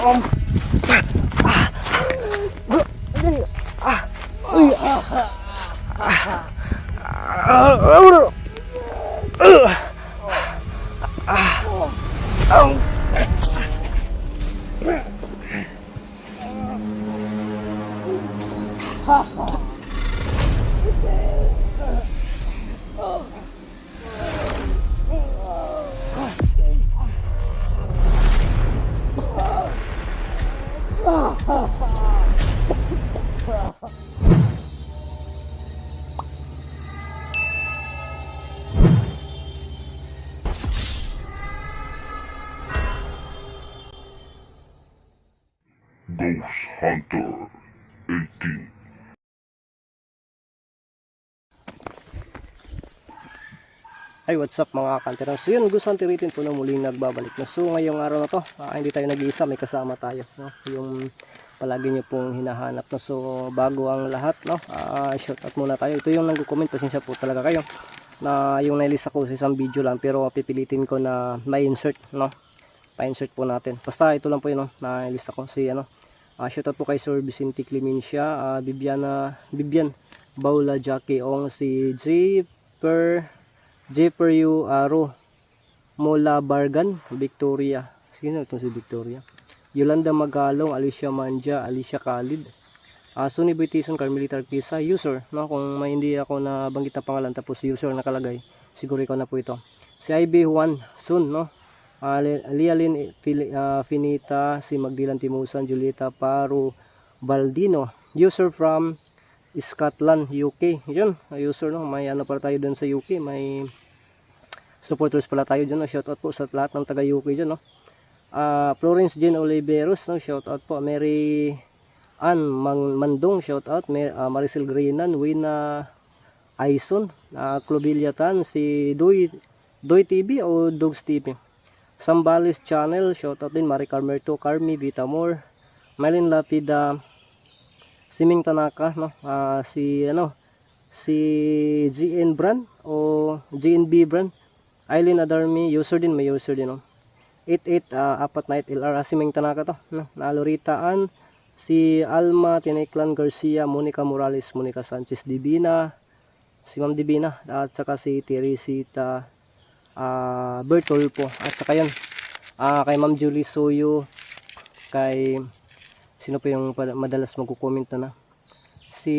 on. Ay, what's up mga kanterang? So yun, Gus Hunter 18 po na muling nagbabalik na. So ngayong araw na to, ah, hindi tayo nag-iisa, may kasama tayo. No? Yung palagi nyo pong hinahanap. No? So bago ang lahat, no? ah, shout out muna tayo. Ito yung nag-comment, pasensya po talaga kayo. Na yung nailista ko sa isang video lang, pero pipilitin ko na may insert. No? Pa-insert po natin. Basta ito lang po yun, no? na ilista ko. Si ano, Ah, shout out po kay Sir Vicente Clemencia, ah, Bibiana, Bibian, Baula Jackie Ong, si J. Per, J. Per Yu Aro, Mola Bargan, Victoria. Sino itong si Victoria? Yolanda Magalong, Alicia Manja, Alicia Khalid. Ah, Sunny Boytison, Carmelita Arquisa, user. No? Kung may hindi ako nabanggit na pangalan tapos user nakalagay, siguro ikaw na po ito. Si IB Juan, Sun, no? uh, Lialin Fili- ah, Finita, si Magdilan Timusan, Julieta Paro Baldino, user from Scotland, UK. Yun, ah, user no, may ano pala tayo dun sa UK, may supporters pala tayo dyan. No? Shout out po sa lahat ng taga UK dyan. No? Ah, Florence Jean Oliveros, no? shout out po. Mary Ann Mang Mandong, shout out. Mer- ah, Maricel Grinan, Wina Aison, uh, Clobiliatan, si Doy, Doy TV o Dogs TV. Sambales Channel, shoutout din Mari Carmerto, Carmi, Vitamor, Melin Lapida, Siming Tanaka, no? Ah, si ano, si GN Brand o GNB Brand, Eileen Adarmi, user din, may user din, no? 88 ah, apat na 8 LR, ah, Siming Tanaka to, no? Naluritaan, si Alma Tineklan Garcia, Monica Morales, Monica Sanchez Divina, si Ma'am Divina, at saka si Teresita ah Bertolpo at saka yun ah kay Ma'am Julie Soyo kay sino pa yung madalas magko-comment na si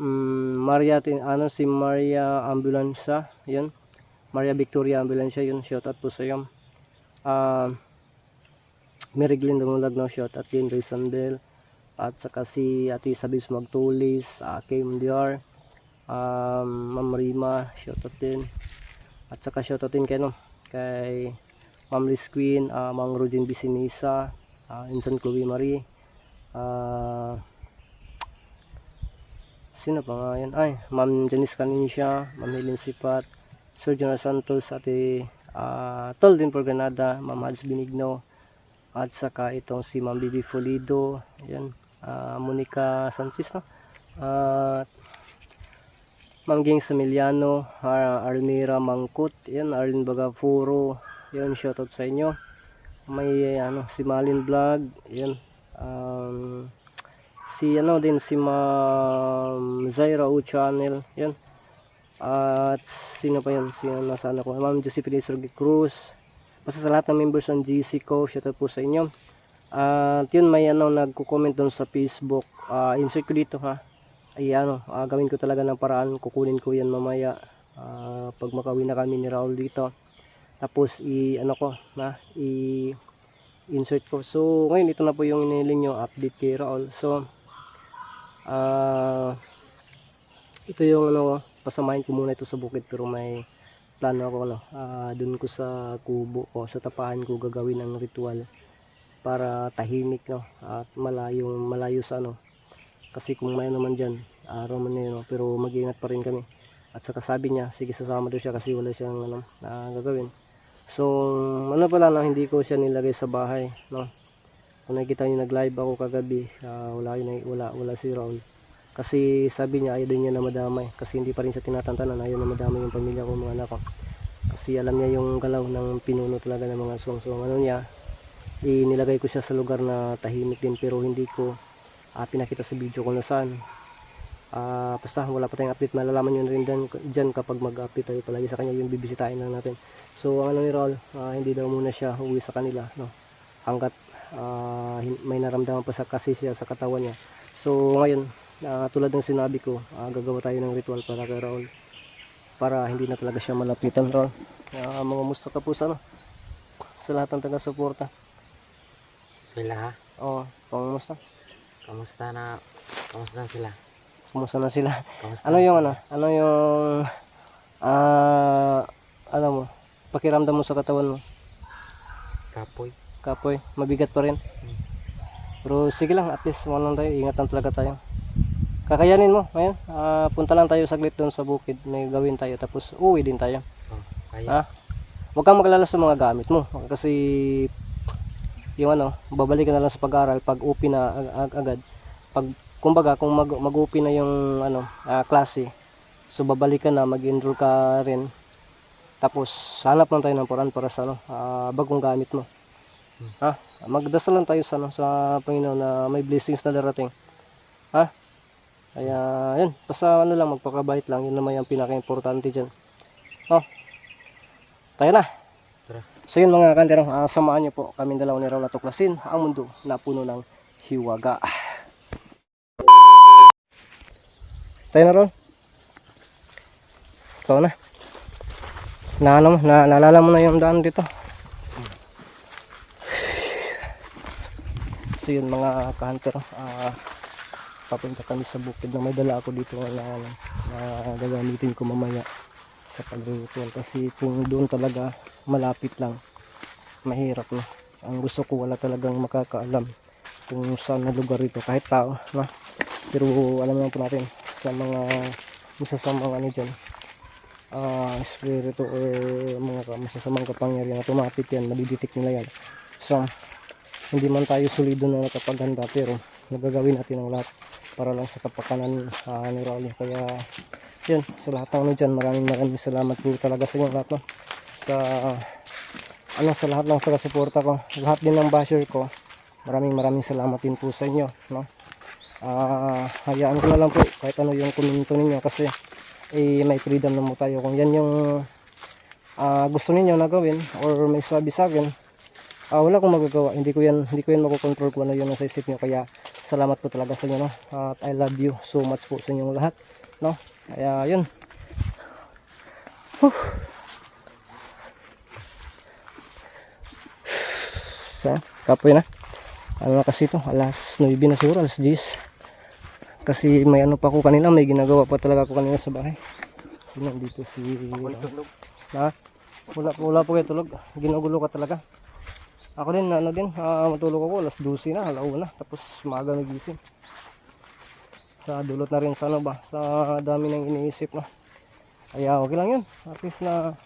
mm, Maria ano si Maria Ambulancia yun. Maria Victoria Ambulancia yun shout out po sa iyo ah Mary Glenn Dumulag no shout out din Ray Sandel at saka si Ate Sabis Magtulis, uh, Kim DR, um, Ma'am Rima, shoutout din. At saka shoutout din kay, no, kay Ma'am Liz Queen, uh, Ma'am Rodin Bisinisa, uh, Insan Chloe Marie, uh, sino pa nga yan? Ay, Ma'am Janice Canincia, Ma'am Helen Sipat, Sir Jonah Santos, Ate uh, Tol din por Granada, Ma'am Hads Binigno, at saka itong si Ma'am Bibi Folido, yan, ah, Monica Sanchez, no? At Ma'am Ging Samiliano, Ar Armira Mangkut, yan, Arlene Bagafuro, yan, shoutout sa inyo. May, ano, si Malin Vlog, yan, um, si, ano din, si Ma'am Zaira U Channel, yan, at sino pa yan, sino nasaan ako, Ma'am Josephine Sorgi Cruz, basta sa lahat ng members ng GC ko, shoutout po sa inyo. At yun, may ano, nagko-comment doon sa Facebook, Ah, insert ko dito ha, ay ano, ah, gawin ko talaga ng paraan, kukunin ko yan mamaya. Ah, pag makawin na kami ni Raul dito. Tapos i ano ko na i insert ko. So ngayon ito na po yung iniling yung update kay Raul. So ah ito yung ano, pasamahin ko muna ito sa bukid pero may plano ako ano, ah doon ko sa kubo ko, sa tapahan ko gagawin ang ritual para tahimik no at malayo malayo sa ano kasi kung may naman dyan araw man yun no? pero mag-ingat pa rin kami at saka sabi niya sige sasama daw siya kasi wala siyang ano, na gagawin so ano pala no, hindi ko siya nilagay sa bahay no? Kung nakikita niyo nag live ako kagabi ah, wala, yun, wala, wala si Raul. Kasi sabi niya ayaw din niya na madamay. Kasi hindi pa rin siya tinatantanan ayaw na madamay yung pamilya ko mga anak ko. Kasi alam niya yung galaw ng pinuno talaga ng mga aswang so ano niya inilagay ko siya sa lugar na tahimik din pero hindi ko ah, pinakita sa video kung nasaan. Ah, basta wala pa tayong update, malalaman nyo rin din dyan kapag mag-update tayo palagi sa kanya yung bibisitahin lang natin. So ang ano ni Raul, ah, hindi daw muna siya uwi sa kanila, no? Hanggat hin- may naramdaman pa sa kasi siya sa katawan niya. So ngayon, ah, tulad ng sinabi ko, ah, gagawa tayo ng ritual para kay Raul para hindi na talaga siya malapitan Raul. Ah, mga musta ka po sa ano? Sa lahat ng taga-suporta. Sila ha? Oo, kamusta? Kamusta na? Kamusta na sila? Kumusta na sila? Kamusta Ano yung sila? ano? Ano yung ah alam mo, pakiramdam mo sa katawan mo? Kapoy. Kapoy, mabigat pa rin. Pero sige lang, at least ano lang tayo, ingatan talaga tayo. Kakayanin mo, ngayon. ah, punta lang tayo saglit doon sa bukid, may gawin tayo, tapos uwi din tayo. Oh, kaya. Ha? Huwag kang maglala sa mga gamit mo, kasi yung ano, babalik ka na lang sa pag-aaral pag upi na ag- ag- agad. Pag kumbaga kung mag mag-upi na yung ano, ah, klase, so babalik ka na, mag-enroll ka rin. Tapos hanap lang tayo ng paraan para sa ano, ah, bagong gamit mo. Ha? Magdasal lang tayo sa ano, sa Panginoon na may blessings na darating. Ha? Kaya, yun. Basta ano lang, magpakabait lang. Yun naman yung pinaka-importante dyan. Oh. Tayo na. Tara. So yun mga kanterong, ah, samahan niyo po kami dalawa ni Raul na tuklasin ang mundo na puno ng hiwaga. Tayo na Raul. Ikaw na. Na, ano, mo, na, naalala mo na yung daan dito. So yun mga ka-hunter, ah, papunta kami sa bukid na may dala ako dito na, na, gagamitin ko mamaya sa pagritual kasi kung doon talaga malapit lang mahirap na ang gusto ko wala talagang makakaalam kung saan na lugar ito kahit tao na pero alam naman po natin sa mga isa sa mga ano dyan ah espiritu or mga masasamang kapangyarihan automatic yan madidetect nila yan. So hindi man tayo solido na nakapaghanda pero nagagawin natin ang lahat para lang sa kapakanan ah, ni Raul kaya yun sa lahat ng ano dyan maraming maraming salamat po talaga sa inyo lahat no? Sa ano sa lahat ng taga-suporta ko lahat din ng basher ko maraming maraming salamat din po sa inyo no ah hayaan ko na lang po kahit ano yung komento ninyo kasi eh may freedom na mo tayo. Kung yan yung ah, gusto ninyo na gawin or may sabi sa akin ah, wala akong magagawa. Hindi ko yan hindi ko yan makokontrol kung ano yung nasa isip nyo kaya salamat po talaga sa inyo no? At I love you so much po sa inyong lahat no? Kaya yun. Whew. Kapoy na. Ano na kasi ito alas 9 na siguro alas 10 kasi may ano pa ako kanina may ginagawa pa talaga ako kanina sa bahay. Kasi nandito si ha? wala, wala po kayo tulog. Ginugulo ka talaga. Ako din ano din ah, matulog ako. Alas 12 na alauna tapos maaga nagising. Sa dulot na rin sa ano ba? Sa dami ng iniisip na. Kaya okay lang yun. At least na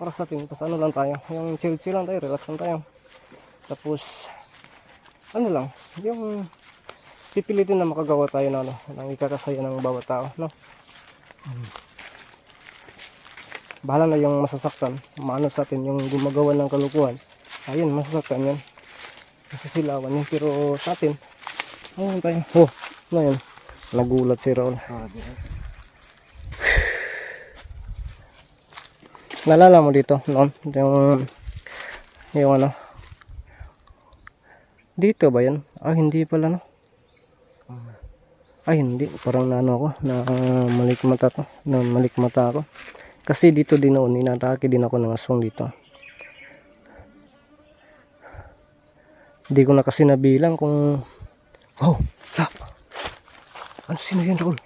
para sa atin tapos ano lang tayo. Yung chill chill lang tayo relax lang tayo. Tapos ano lang yung pipilitin na makagawa tayo ng ano ng ikakasaya ng bawat tao no? Bahala na yung masasaktan. Maano sa atin yung gumagawa ng kalukuhan. Ayun masasaktan yan masasilawan yun pero sa atin ayun tayo. Oh ano yun? Nagulat si Raul. Nalala mo dito noon yung yung ano? Dito ba yan ah hindi pala no ay hindi. Parang naano ako na malik mata to na malik mata ako. Kasi dito din noon inatake din ako ng aswang dito. Hindi ko na kasi nabilang kung oh la ano sino yan Raul?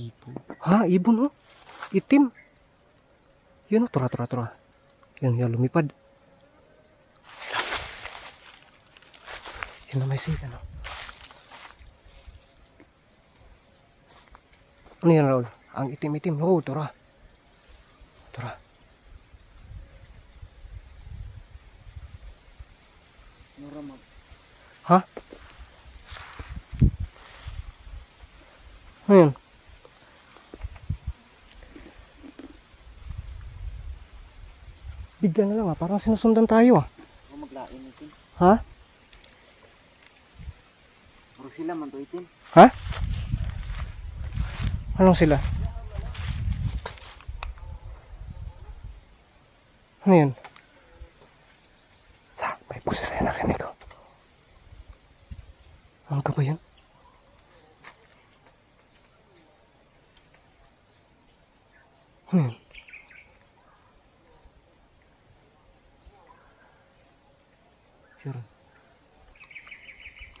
Ipo. ha? Ibon oh? Itim? Yun oh tura tura tura yan yan lumipad. Yun na may save ano ano yan Raul ang itim itim oh tura tura ha ano yun bigla na lang ah parang sinusundan tayo ah maglain itin. Ha? Murag sila man to itin. Ha? Anong sila? Ano yun? Sa, may puso sa'yo narinig ko. Ano ka ba yun? Ano yun? Sure.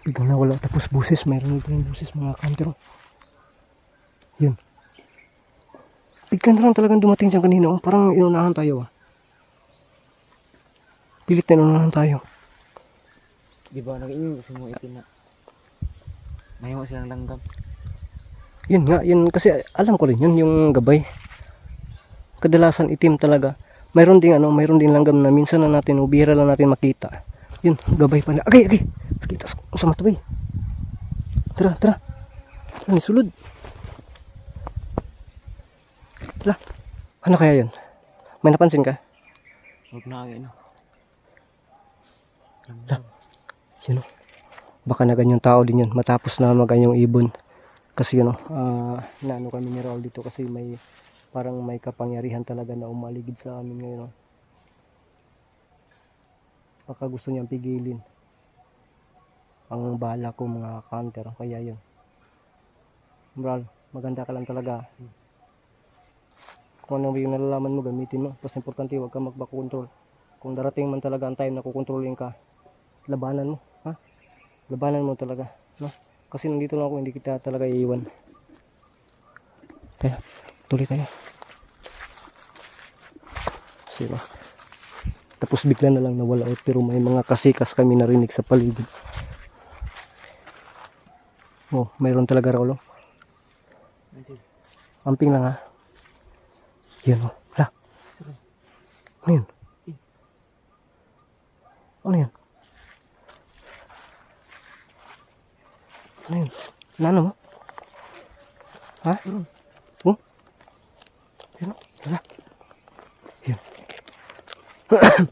Biglang nawala tapos buses. Mayroon yung buses mga kantero. Yun. Bigla na lang talagang dumating dyan kanina. oh. Parang inunahan tayo ah. Pilit na inunahan tayo. Di ba nag-inyong gusto mo itin na. May mo silang langgam. Yun nga, yun kasi alam ko rin yun, yung gabay. Kadalasan itim talaga. Mayroon ding ano, mayroon ding langgam na minsan na natin, ubira lang natin makita. Yun, gabay pala. Agay, agay! Kita sa, sa matubay. Tara, tara. Ano, sulod. Tara. Ano kaya yun? May napansin ka? Huwag na kayo no. Yun o. Baka na ganyang tao din yun. Matapos na maganyong ibon. Kasi yun o, ah, naano kami ni Raul dito kasi may parang may kapangyarihan talaga na umaligid sa amin ngayon. o. Baka gusto niyang pigilin ang bala ko mga counter. Kaya yun. Bral, maganda ka lang talaga. Kung ano yung nalalaman mo, gamitin mo. Mas importante, huwag ka magbakontrol. Kung darating man talaga ang time na kukontrolin ka, labanan mo, ha? Labanan mo talaga, no? Kasi nandito lang ako, hindi kita talaga iiwan. Kaya, tuloy tayo. Sino? Tapos bigla na lang nawala out, pero may mga kasikas kami narinig sa paligid. Oh, mayroon talaga Raulo. Amping lang ha. Yan oh. Hala. Ano yun? Ano yun? Ano yun? Nano mo? Ha? Oh? Yan oh. Hala. Yan.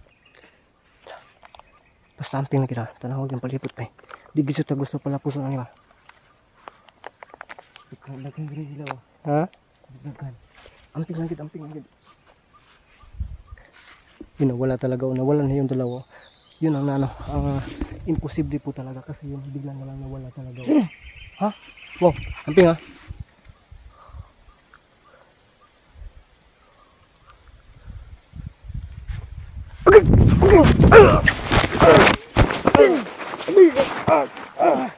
Basta amping na kita. Tanawag yung palipot pa eh. Di gusto ta gusto pala puso na nila. Dagang gini sila oh. Ha? Dagan. Amping lang kita, amping lang kita. Yun, nawala talaga. Nawala na yung dalawa. Yun ang ano, ang imposible po talaga kasi yun bigla na lang nawala talaga. ha? Wow, amping ha? Din, bantay. Ah! Ah!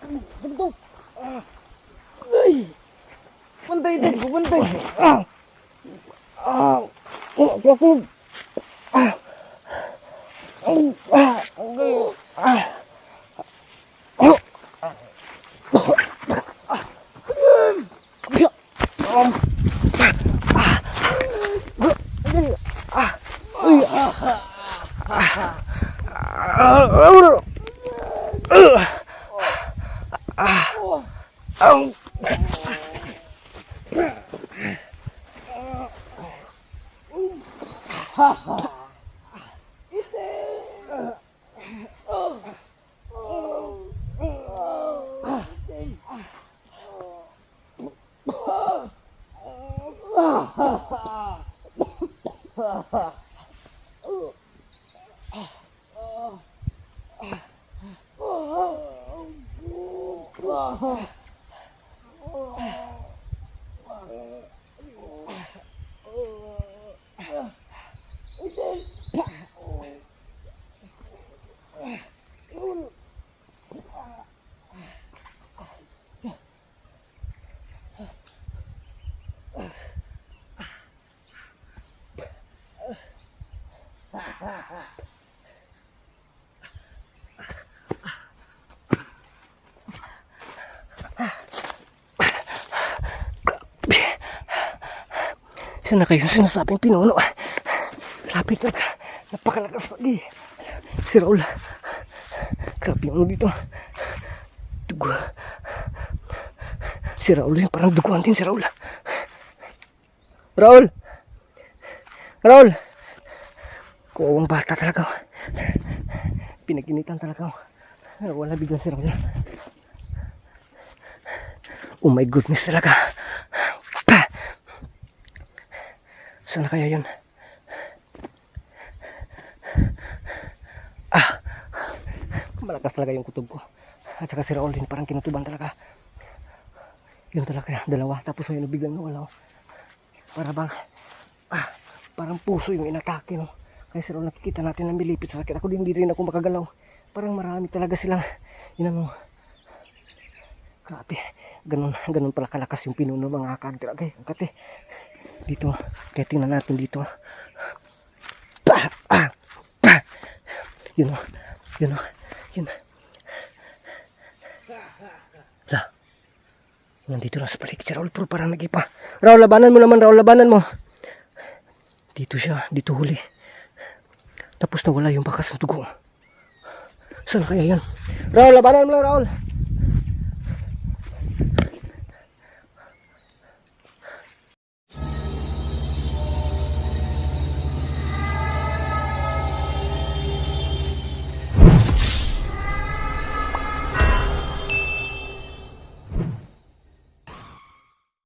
Oh, kapag! Ah! Oh, ah! Okay. Ah! Oh! Saan na kayo sa sinasabing pinuno? Grabe talaga. Napakalakas lagi. Si Raul. Grabe yung ano dito. Dugo. Si Raul yun. Parang duguan din si Raul. Raul! Raul! Kuwang bata talaga. pinaginitan talaga. Pero wala biglang si Raul. Oh my goodness talaga. Pa! Saan kaya yun? Ah! Malakas talaga yung kutob ko. At saka si Raul din parang kinutuban talaga. Yun talaga, dalawa. Tapos ayun, biglang nawala. oh. Para bang, ah, parang puso yung inatake, no? Kaya si Raul, nakikita natin na milipit sa sakit. Ako din, hindi rin ako makagalaw. Parang marami talaga silang, yun ano, grabe. Ganun, ganun pala kalakas yung pinuno mga kantir. Okay, ang kate. Dito, kaya tingnan natin dito. Pa! Ah! Pa! Yun o, yun o, yun. La. Nandito lang sa paligid si Raul, pero parang nag-ipa. Raul, labanan mo naman, Raul, labanan mo. Dito siya, dito huli. Tapos nawala yung bakas ng dugo. Saan kaya yun? Raul, labanan mo lang, Raul.